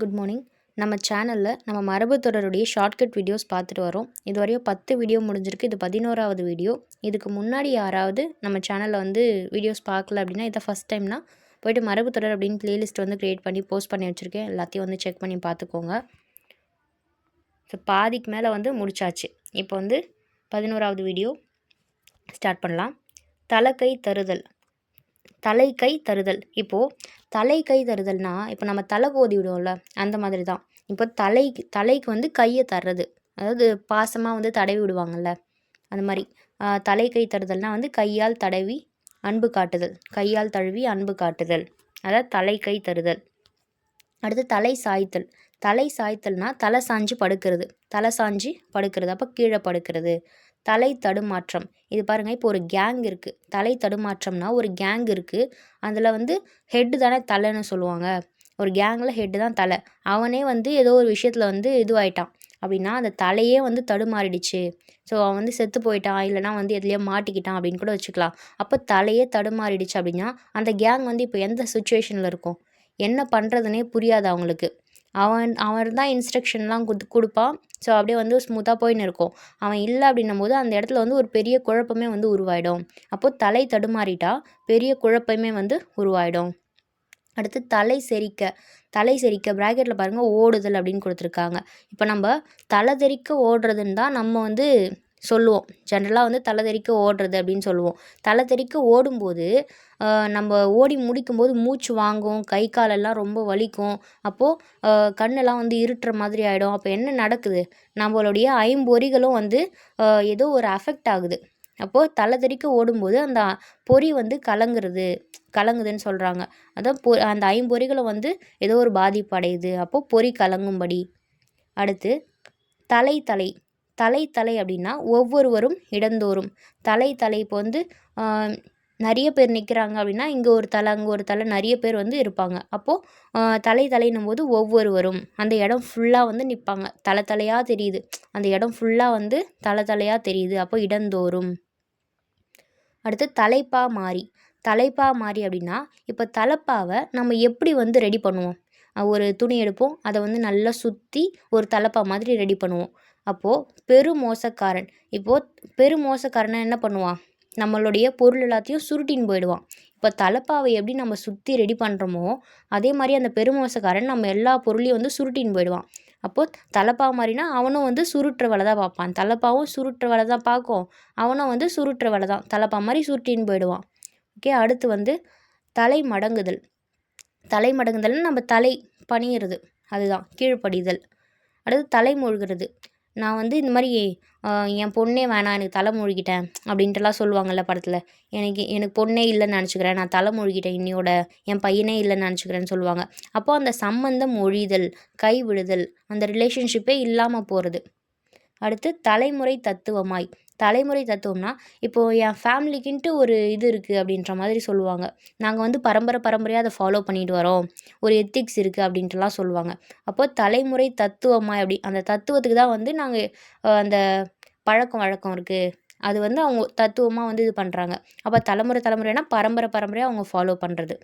Good morning. நம்ம சேனலில் நம்ம மரபு தொடருடைய ஷார்ட்கட் வீடியோஸ் பார்த்துட்டு வரோம். இது வரையும் பத்து வீடியோ முடிஞ்சிருக்கு. இது பதினோராவது வீடியோ. இதுக்கு முன்னாடி யாராவது நம்ம சேனலில் வந்து வீடியோஸ் பார்க்கல அப்படின்னா இதை ஃபஸ்ட் டைம்னா போய்ட்டு மரபு தொடர் அப்படின்னு ப்ளேலிஸ்ட் வந்து க்ரியேட் பண்ணி போஸ்ட் பண்ணி வச்சுருக்கேன். எல்லாத்தையும் வந்து செக் பண்ணி பார்த்துக்கோங்க. ஸோ பாதிக்கு மேலே வந்து முடிச்சாச்சு. இப்போ வந்து பதினோராவது வீடியோ. ஸ்டார்ட் பண்ணலாம். தலைக்கை தருதல். தலை கை தருதல். இப்போது தலை கை தருதல்னா இப்போ நம்ம தலை கோதி விடுவோம்ல அந்த மாதிரி தான் இப்போ தலைக்கு தலைக்கு வந்து கையை தர்றது. அதாவது பாசமாக வந்து தடவி விடுவாங்கள்ல அந்த மாதிரி. தலை கை தருதல்னா வந்து கையால் தடவி அன்பு காட்டுதல். கையால் தழுவி அன்பு காட்டுதல். அதாவது தலை கை தருதல். அடுத்து தலை சாய்த்தல். தலை சாய்த்தல்னா தலை சாஞ்சு படுக்கிறது. தலை சாஞ்சு படுக்கிறது. அப்போ கீழே படுக்கிறது. தலை தடுமாற்றம். இது பாருங்கள் இப்போ ஒரு கேங் இருக்குது தலை தடுமாற்றம்னா ஒரு கேங் இருக்குது அதில் வந்து ஹெட்டு தானே தலைன்னு சொல்லுவாங்க. ஒரு கேங்கில் ஹெட்டு தான் தலை. அவனே வந்து ஏதோ ஒரு விஷயத்தில் வந்து இதுவாயிட்டான். அப்படின்னா அந்த தலையே வந்து தடுமாறிடுச்சு. ஸோ அவன் வந்து செத்து போயிட்டான். இல்லைனா வந்து எதுலேயோ மாட்டிக்கிட்டான் அப்படின்னு கூட வச்சுக்கலாம். அப்போ தலையே தடுமாறிடுச்சு அப்படின்னா அந்த கேங் வந்து இப்போ எந்த சுச்சுவேஷனில் இருக்கும்? என்ன பண்ணுறதுனே புரியாது அவங்களுக்கு. அவன் அவன் தான் இன்ஸ்ட்ரக்ஷன்லாம் குத் கொடுப்பான். ஸோ அப்படியே வந்து ஸ்மூத்தாக போயின்னு இருக்கும். அவன் இல்லை அப்படின்னும் போது அந்த இடத்துல வந்து ஒரு பெரிய குழப்பமே வந்து உருவாயிடும். அப்போது தலை தடுமாறிட்டா பெரிய குழப்பமே வந்து உருவாயிடும். அடுத்து தலை செரிக்க தலை செரிக்க ப்ராக்கெட்டில் பாருங்கள் ஓடுதல் அப்படின்னு கொடுத்துருக்காங்க. இப்போ நம்ம தலை தெறிக்க ஓடுறதுன்னு தான் நம்ம வந்து சொல்லுவோம். ஜென்ரலாக வந்து தலை தெறிக்க ஓடுறது அப்படின்னு சொல்லுவோம். தலை தெறிக்க ஓடும்போது நம்ம ஓடி முடிக்கும்போது மூச்சு வாங்கும் கை காலெல்லாம் ரொம்ப வலிக்கும். அப்போது கண்ணெல்லாம் வந்து இருட்டுற மாதிரி ஆகிடும் அப்போ என்ன நடக்குது? நம்மளுடைய ஐம்பொறிகளும் வந்து ஏதோ ஒரு அஃபெக்ட் ஆகுது. அப்போது தலை தெறிக்க ஓடும்போது அந்த பொறி வந்து கலங்குறது கலங்குதுன்னு சொல்கிறாங்க அதான் பொ அந்த ஐம்பொறிகளும் வந்து ஏதோ ஒரு பாதிப்பு அடையுது. அப்போது பொறி கலங்கும்படி. அடுத்து தலை தலை. தலை தலை அப்படின்னா ஒவ்வொருவரும் இடந்தோறும். தலை தலை இப்போ வந்து நிறைய பேர் நிற்கிறாங்க அப்படின்னா இங்கே ஒரு தலை அங்கே ஒரு தலை நிறைய பேர் வந்து இருப்பாங்க. அப்போது தலை தலைன்னும் போது ஒவ்வொருவரும் அந்த இடம் ஃபுல்லாக வந்து நிற்பாங்க தலை தலையாக தெரியுது. அந்த இடம் ஃபுல்லாக வந்து தலை தலையாக தெரியுது. அப்போ இடந்தோறும். அடுத்து தலைப்பா மாறி. தலைப்பா மாறி அப்படின்னா இப்போ தலைப்பாவை நம்ம எப்படி வந்து ரெடி பண்ணுவோம்? ஒரு துணி எடுப்போம். அதை வந்து நல்லா சுற்றி ஒரு தலைப்பா மாதிரி ரெடி பண்ணுவோம். அப்போது பெரு மோசக்காரன் இப்போது பெரு மோசக்காரனை என்ன பண்ணுவான் நம்மளுடைய பொருள் எல்லாத்தையும் சுருட்டின்னு போயிடுவான். இப்போ தலைப்பாவை எப்படி நம்ம சுற்றி ரெடி பண்ணுறோமோ அதே மாதிரி அந்த பெருமோசக்காரன் நம்ம எல்லா பொருளையும் வந்து சுருட்டின்னு போயிடுவான். அப்போது தலைப்பா மாதிரினா அவனும் வந்து சுருட்டுற வேலை தான் பார்ப்பான். தலைப்பாவும் சுருட்டுற வேலை தான் பார்க்கும். அவனும் வந்து சுருட்டுற வேலை தான் தலைப்பா மாதிரி சுருட்டின்னு போயிடுவான். ஓகே அடுத்து வந்து தலை மடங்குதல் தலை மடங்குதல்னு நம்ம தலை பணியிறது. அதுதான் கீழ்ப்படிதல். அடுத்து தலை மூழ்கிறது. நான் வந்து இந்த மாதிரி என் பொண்ணே வேணாம் எனக்கு தலை மூழ்கிட்டேன் அப்படின்ட்டுலாம் சொல்லுவாங்கள்ல படத்தில். எனக்கு எனக்கு பொண்ணே இல்லைன்னு நினச்சிக்கிறேன் நான் தலை மூழ்கிட்டேன் இன்னையோட என் பையனே இல்லைன்னு நினச்சிக்கிறேன்னு சொல்லுவாங்க. அப்போது அந்த சம்மந்தம் ஒழிதல் கைவிடுதல் அந்த ரிலேஷன்ஷிப்பே இல்லாமல் போகிறது அடுத்து தலைமுறை தத்துவமாய். தலைமுறை தத்துவம்னா இப்போது என் ஃபேமிலிக்குன்ட்டு ஒரு இது இருக்குது அப்படின்ற மாதிரி சொல்லுவாங்க. நாங்கள் வந்து பரம்பரை பரம்பரையாக அதை ஃபாலோ பண்ணிட்டு வரோம். ஒரு எத்திக்ஸ் இருக்குது அப்படின்ட்டுலாம் சொல்லுவாங்க. அப்போது தலைமுறை தத்துவமாக அப்படி அந்த தத்துவத்துக்கு தான் வந்து நாங்கள் அந்த பழக்கம் வழக்கம் இருக்குது அது வந்து அவங்க தத்துவமாக வந்து இது பண்ணுறாங்க அப்போ தலைமுறை தலைமுறைனா பரம்பரை பரம்பரையாக அவங்க ஃபாலோ பண்ணுறது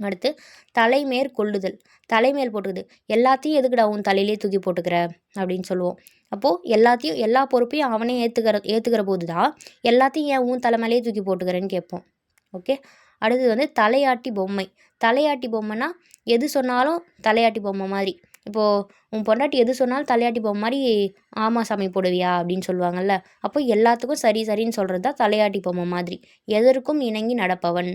அடுத்து தலைமேற் கொள்ளுதல். தலைமேல் போட்டுக்குது. எல்லாத்தையும் எதுக்குடா உன் தலையிலே தூக்கி போட்டுக்கிற? அப்படின்னு சொல்லுவோம். அப்போது எல்லாத்தையும் எல்லா பொறுப்பையும் அவனே ஏற்றுக்கிற ஏற்றுக்கிற போது தான் எல்லாத்தையும் ஏன் உன் தலைமையிலே தூக்கி போட்டுக்கிறேன்னு கேட்போம். ஓகே? அடுத்தது வந்து தலையாட்டி பொம்மை. தலையாட்டி பொம்மைனா எது சொன்னாலும் தலையாட்டி பொம்மை மாதிரி. இப்போது உன் பொண்டாட்டி எது சொன்னாலும் தலையாட்டி பொம்மை மாதிரி ஆமாம் சாமி போடுவியா? அப்படின்னு சொல்லுவாங்கள்ல அப்போ எல்லாத்துக்கும் சரி சரின்னு சொல்கிறது தான் தலையாட்டி பொம்மை மாதிரி. எதற்கும் இணங்கி நடப்பவன்.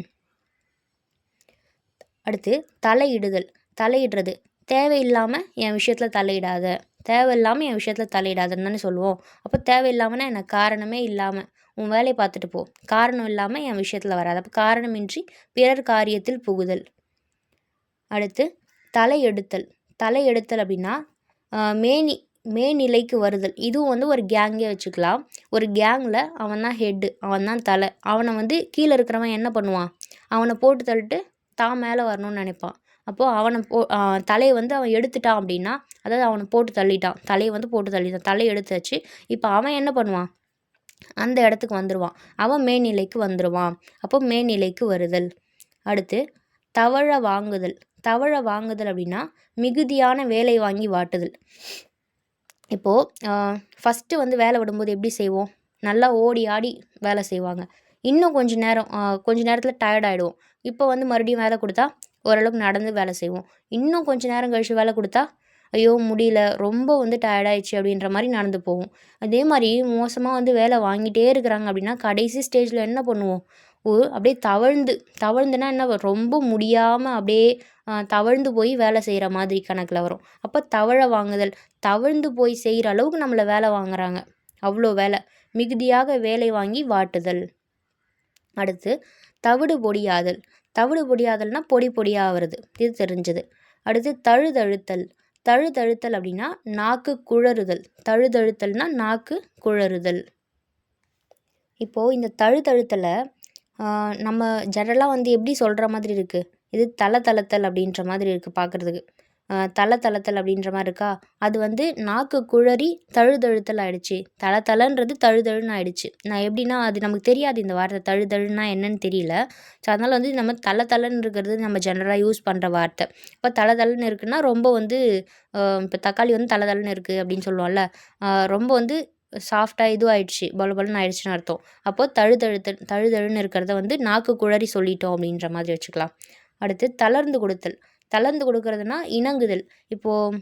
அடுத்து தலையிடுதல். தலையிடுறது. தேவையில்லாமல் என் விஷயத்தில் தலையிடாத. தேவையில்லாமல் என் விஷயத்தில் தலையிடாதுன்னு தானே சொல்லுவோம். அப்போ தேவையில்லாமல்னா எனக்கு காரணமே இல்லாமல் உன் வேலையை பார்த்துட்டு போ. காரணம் இல்லாமல் என் விஷயத்தில் வராது. அப்போ காரணமின்றி பிறர் காரியத்தில் புகுதல். அடுத்து தலை எடுத்தல் தலை எடுத்தல் அப்படின்னா மேனி மேநிலைக்கு வருதல். இதுவும் வந்து ஒரு கேங்கே வச்சுக்கலாம். ஒரு கேங்கில் அவன் தான் ஹெட்டு அவன் தான் தலை. அவனை வந்து கீழே இருக்கிறவன் என்ன பண்ணுவான்? அவனை போட்டு தள்ளிட்டு தான் மேலே வரணும்னு நினைப்பான். அப்போது அவனை போ தலையை வந்து அவன் எடுத்துட்டான் அப்படின்னா அதாவது அவனை போட்டு தள்ளிட்டான். தலையை வந்து போட்டு தள்ளிட்டான். தலையை எடுத்தாச்சு. இப்போ அவன் என்ன பண்ணுவான்? அந்த இடத்துக்கு வந்துடுவான் அவன் மேல்நிலைக்கு வந்துடுவான் அப்போ மேல்நிலைக்கு வருதல். அடுத்து தவழ வாங்குதல். தவழ வாங்குதல் அப்படின்னா மிகுதியான வேலை வாங்கி வாட்டுதல். இப்போது ஃபஸ்ட்டு வந்து வேலை விடும்போது எப்படி செய்வோம்? நல்லா ஓடி ஆடி வேலை செய்வாங்க. இன்னும் கொஞ்சம் நேரம் கொஞ்ச நேரத்தில் டயர்ட் ஆகிடுவோம் இப்போ வந்து மறுபடியும் வேலை கொடுத்தா ஓரளவுக்கு நடந்து வேலை செய்வோம். இன்னும் கொஞ்ச நேரம் கழித்து வேலை கொடுத்தா ஐயோ முடியல ரொம்ப வந்து டயர்டாயிடுச்சு அப்படின்ற மாதிரி நடந்து போவோம். அதே மாதிரி மோசமாக வந்து வேலை வாங்கிட்டே இருக்கிறாங்க அப்படின்னா கடைசி ஸ்டேஜில் என்ன பண்ணுவோம்? ஓ அப்படியே தவழ்ந்து தவழ்ந்துன்னா என்ன ரொம்ப முடியாமல் அப்படியே தவழ்ந்து போய் வேலை செய்கிற மாதிரி கணக்கில் வரும். அப்போ தவழ வாங்குதல் தவழ்ந்து போய் செய்கிற அளவுக்கு நம்மளை வேலை வாங்குறாங்க. அவ்வளோ வேலை. மிகுதியாக வேலை வாங்கி வாட்டுதல். அடுத்து தவிடு பொடியாதல். தவிடு பொடியாதல்னா பொடி பொடியாக இது தெரிஞ்சது. அடுத்து தழுதழுத்தல். தழுதழுத்தல் அப்படின்னா நாக்கு குழறுதல். தழுதழுத்தல்னா நாக்கு குழறுதல். இப்போது இந்த தழுதழுத்தலை நம்ம ஜெனரலாக வந்து எப்படி சொல்கிற மாதிரி இருக்குது இது தலை தளத்தல் அப்படின்ற மாதிரி இருக்குது பார்க்குறதுக்கு தலை தளத்தல் அப்படின்ற மாதிரி இருக்கா? அது வந்து நாக்கு குழறி தழுதழுத்தல் ஆயிடுச்சு. தலை தலைன்றது தழுதழுன்னு ஆயிடுச்சு. நான் எப்படின்னா அது நமக்கு தெரியாது இந்த வார்த்தை தழுதழுன்னா என்னன்னு தெரியல. ஸோ அதனால் வந்து நம்ம தலை தலைன்னு இருக்கிறது நம்ம ஜென்ரலாக யூஸ் பண்ணுற வார்த்தை. இப்போ தலை தலைன்னு இருக்குன்னா ரொம்ப வந்து இப்போ தக்காளி வந்து தலை தலைன்னு இருக்குது அப்படின்னு சொல்லுவோம்ல. ரொம்ப வந்து சாஃப்டாக இதுவாகிடுச்சு பல பலன்னு ஆயிடுச்சுன்னு அர்த்தம். அப்போது தழுதழுத்து தழுதழுன்னு இருக்கிறத வந்து நாக்கு குழறி சொல்லிட்டோம் அப்படின்ற மாதிரி வச்சுக்கலாம். அடுத்து தளர்ந்து கொடுத்தல். தளர்ந்து கொடுக்கறதுனா இணங்குதல். இப்போது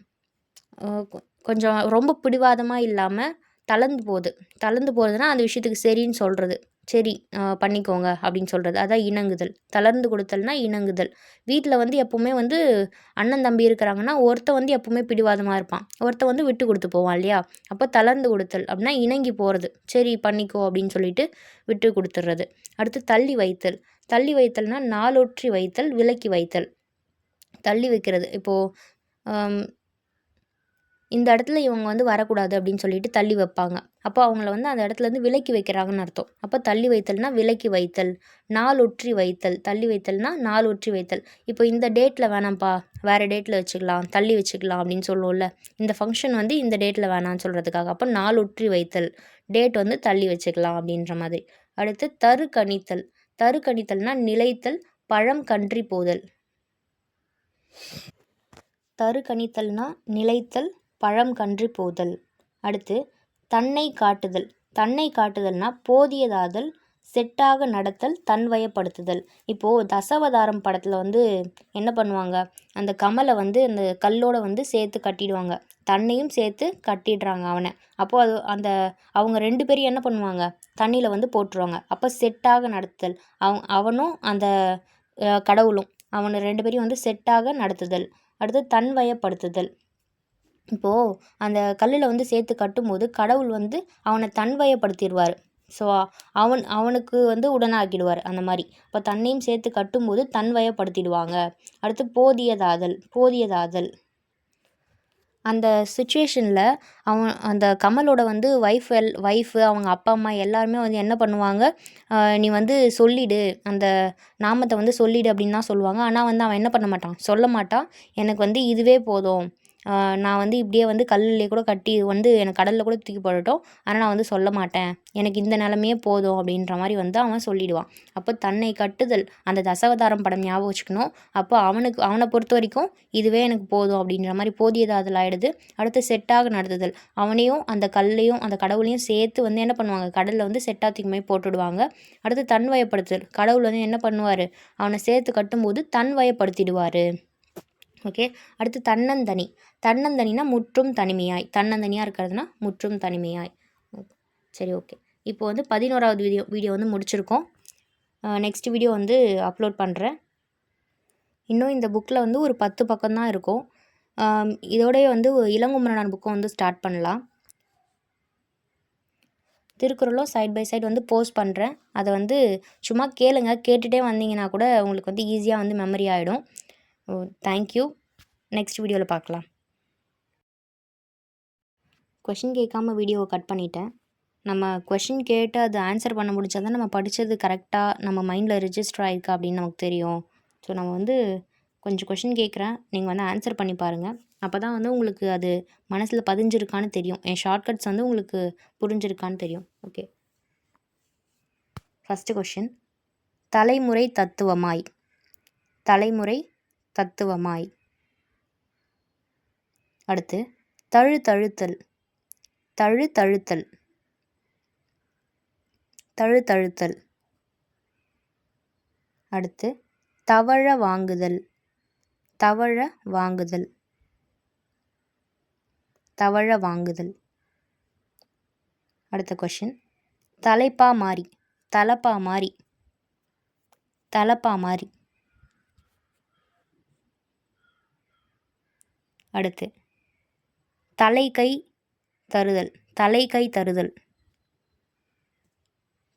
கொஞ்சம் ரொம்ப பிடிவாதமாக இல்லாமல் தளர்ந்து போகுது தளர்ந்து போகிறதுனா அந்த விஷயத்துக்கு சரின்னு சொல்கிறது சரி பண்ணிக்கோங்க அப்படின்னு சொல்கிறது அதான் இணங்குதல். தளர்ந்து கொடுத்தல்னா இணங்குதல். வீட்டில் வந்து எப்போவுமே வந்து அண்ணன் தம்பி இருக்கிறாங்கன்னா ஒருத்தன் வந்து எப்போவுமே பிடிவாதமாக இருப்பான். ஒருத்தன் வந்து விட்டு கொடுத்து போவான் இல்லையா? அப்போ தளர்ந்து கொடுத்தல் அப்படின்னா இணங்கி போகிறது சரி பண்ணிக்கோ அப்படின்னு சொல்லிட்டு விட்டு கொடுத்துட்றது அடுத்து தள்ளி வைத்தல். தள்ளி வைத்தல்னா நாளொற்றி வைத்தல் விலக்கி வைத்தல். தள்ளி வைக்கிறது. இப்போது இந்த இடத்துல இவங்க வந்து வரக்கூடாது அப்படின்னு சொல்லிட்டு தள்ளி வைப்பாங்க. அப்போ அவங்கள வந்து அந்த இடத்துலேருந்து விலக்கி வைக்கிறாங்கன்னு அர்த்தம். அப்போ தள்ளி வைத்தல்னா விலக்கி வைத்தல் நாள் ஒற்றி வைத்தல் தள்ளி வைத்தல்னா நாள் ஒற்றி வைத்தல். இப்போ இந்த டேட்டில் வேணாம்ப்பா வேறு டேட்டில் வச்சுக்கலாம் தள்ளி வச்சுக்கலாம் அப்படின்னு சொல்லுவோம்ல. இந்த ஃபங்க்ஷன் வந்து இந்த டேட்டில் வேணாம்னு சொல்கிறதுக்காக அப்போ நாள் ஒற்றி வைத்தல் டேட் வந்து தள்ளி வச்சுக்கலாம் அப்படின்ற மாதிரி. அடுத்து தரு கணித்தல் தரு கணித்தல்னால் நிலைத்தல் பழம் கன்றி போதல். தரு கணித்தல்னா நிலைத்தல் பழம் கன்று போதல். அடுத்து தன்னை காட்டுதல். தன்னை காட்டுதல்னா போதியதாதல் செட்டாக நடத்தல் தன்வயப்படுத்துதல். இப்போது தசவதாரம் படத்தில் வந்து என்ன பண்ணுவாங்க? அந்த கமலை வந்து அந்த கல்லோட வந்து சேர்த்து கட்டிடுவாங்க. தன்னையும் சேர்த்து கட்டிடுறாங்க அவனை. அப்போது அது அந்த அவங்க ரெண்டு பேரும் என்ன பண்ணுவாங்க? தண்ணியில் வந்து போட்டுருவாங்க. அப்போ செட்டாக நடத்துதல். அவன் அவனும் அந்த கடவுளும். அவனை ரெண்டு பேரையும் வந்து செட்டாக நடத்துதல். அடுத்து தன்வயப்படுத்துதல். இப்போது அந்த கல்லில் வந்து சேர்த்து கட்டும்போது கடவுள் வந்து அவனை தன்வயப்படுத்திடுவார். ஸோ அவன் அவனுக்கு வந்து உடனாக்கிடுவார் அந்த மாதிரி. இப்போ தன்னையும் சேர்த்து கட்டும்போது தன்வயப்படுத்திடுவாங்க. அடுத்து போதியதாதல் போதியதாதல். அந்த சுச்சுவேஷனில் அவன் அந்த கமலோட வந்து ஒய்ஃப் எல் ஒய்ஃபு அவங்க அப்பா அம்மா எல்லாருமே வந்து என்ன பண்ணுவாங்க? நீ வந்து சொல்லிவிடு அந்த நாமத்தை வந்து சொல்லிவிடு அப்படின்னு தான் சொல்லுவாங்க. ஆனால் வந்து அவன் என்ன பண்ண மாட்டான்? சொல்ல மாட்டான். எனக்கு வந்து இதுவே போதும். நான் வந்து இப்படியே வந்து கல்லுலேயே கூட கட்டி வந்து எனக்கு கடலில் கூட தூக்கி போடட்டும். ஆனால் நான் வந்து சொல்ல மாட்டேன். எனக்கு இந்த நிலமையே போதும் அப்படின்ற மாதிரி வந்து அவன் சொல்லிடுவான். அப்போ தன்னை கட்டுதல் அந்த தசவதாரம் படம் ஞாபகம் வச்சுக்கணும். அப்போ அவனுக்கு அவனை பொறுத்த வரைக்கும் இதுவே எனக்கு போதும் அப்படின்ற மாதிரி போதியதாதல் ஆகிடுது அடுத்து செட்டாக நடத்துதல். அவனையும் அந்த கல்லையும் அந்த கடவுளையும் சேர்த்து வந்து என்ன பண்ணுவாங்க? கடலில் வந்து செட்டாக தூக்கி போட்டுடுவாங்க. அடுத்து தன்வயப்படுத்துதல். கடவுள் வந்து என்ன பண்ணுவார்? அவனை சேர்த்து கட்டும்போது தன்வயப்படுத்திடுவார். ஓகே அடுத்து தன்னந்தனி. தன்னந்தனினா முற்றும் தனிமையாய். தன்னந்தனியாக இருக்கிறதுனா முற்றும் தனிமையாய். சரி ஓகே இப்போ வந்து பதினோராவது வீடியோ வீடியோ வந்து முடிச்சிருக்கோம். நெக்ஸ்ட் வீடியோ வந்து அப்லோட் பண்ணுறேன் இன்னும் இந்த புக்கில் வந்து ஒரு பத்து பக்கம்தான் இருக்கும். இதோடய வந்து இளங்குமரனான புக்கும் வந்து ஸ்டார்ட் பண்ணலாம். திருக்குறளும் சைட் பை சைட் வந்து போஸ்ட் பண்ணுறேன் அதை வந்து சும்மா கேளுங்க. கேட்டுகிட்டே வந்தீங்கன்னா கூட உங்களுக்கு வந்து ஈஸியாக வந்து மெமரி ஆகிடும் ஓ தேங்க்யூ நெக்ஸ்ட் வீடியோவில் பார்க்கலாம். கொஷின் கேட்காம வீடியோவை கட் பண்ணிட்டேன். நம்ம கொஷின் கேட்டு அது ஆன்சர் பண்ண முடிச்சா தான் நம்ம படித்தது கரெக்டாக நம்ம மைண்டில் ரிஜிஸ்டர் ஆகிருக்கா அப்படின்னு நமக்கு தெரியும். ஸோ நம்ம வந்து கொஞ்சம் கொஷின் கேட்குறேன். நீங்கள் வந்து ஆன்சர் பண்ணி பாருங்கள் அப்போ தான் வந்து உங்களுக்கு அது மனசில் பதிஞ்சிருக்கான்னு தெரியும். என் ஷார்ட்கட்ஸ் வந்து உங்களுக்கு புரிஞ்சிருக்கான்னு தெரியும். ஓகே ஃபஸ்ட்டு கொஷின் தலைமுறை தத்துவமாய். தலைமுறை தத்துவமாய். அடுத்து தழு தழுத்தல். தழு தழுத்தல். தழு தழுத்தல். அடுத்து தவழ வாங்குதல். தவழ வாங்குதல். தவழ வாங்குதல். அடுத்த கொஷின் தலைப்பா மாறி. தலப்பா மாறி. தலப்பா மாறி. அடுத்து. தலை கை தருதல். தலை கை தருதல்.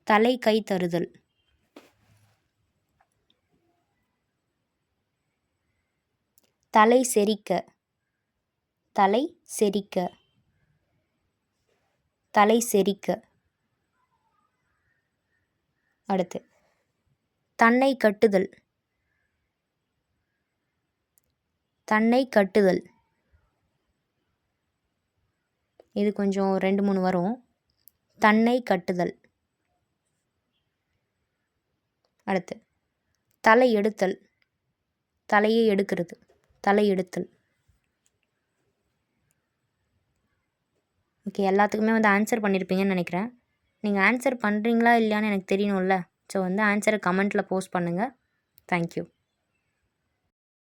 தலை கை தருதல். தலை செரிக்க. தலை செரிக்க. தலை செரிக்க. அடுத்து. தன்னை கட்டுதல். தன்னை கட்டுதல். இது கொஞ்சம் ரெண்டு மூணு வரும். தன்னை கட்டுதல். அடுத்து தலை எடுத்தல். தலையை எடுக்கிறது. தலை எடுத்தல். ஓகே எல்லாத்துக்குமே வந்து ஆன்சர் பண்ணியிருப்பீங்கன்னு நினைக்கிறேன். நீங்கள் ஆன்சர் பண்ணுறீங்களா இல்லையான்னு எனக்கு தெரியணும்ல. ஸோ வந்து ஆன்சரை கமெண்ட்டில் போஸ்ட் பண்ணுங்கள் தேங்க்யூ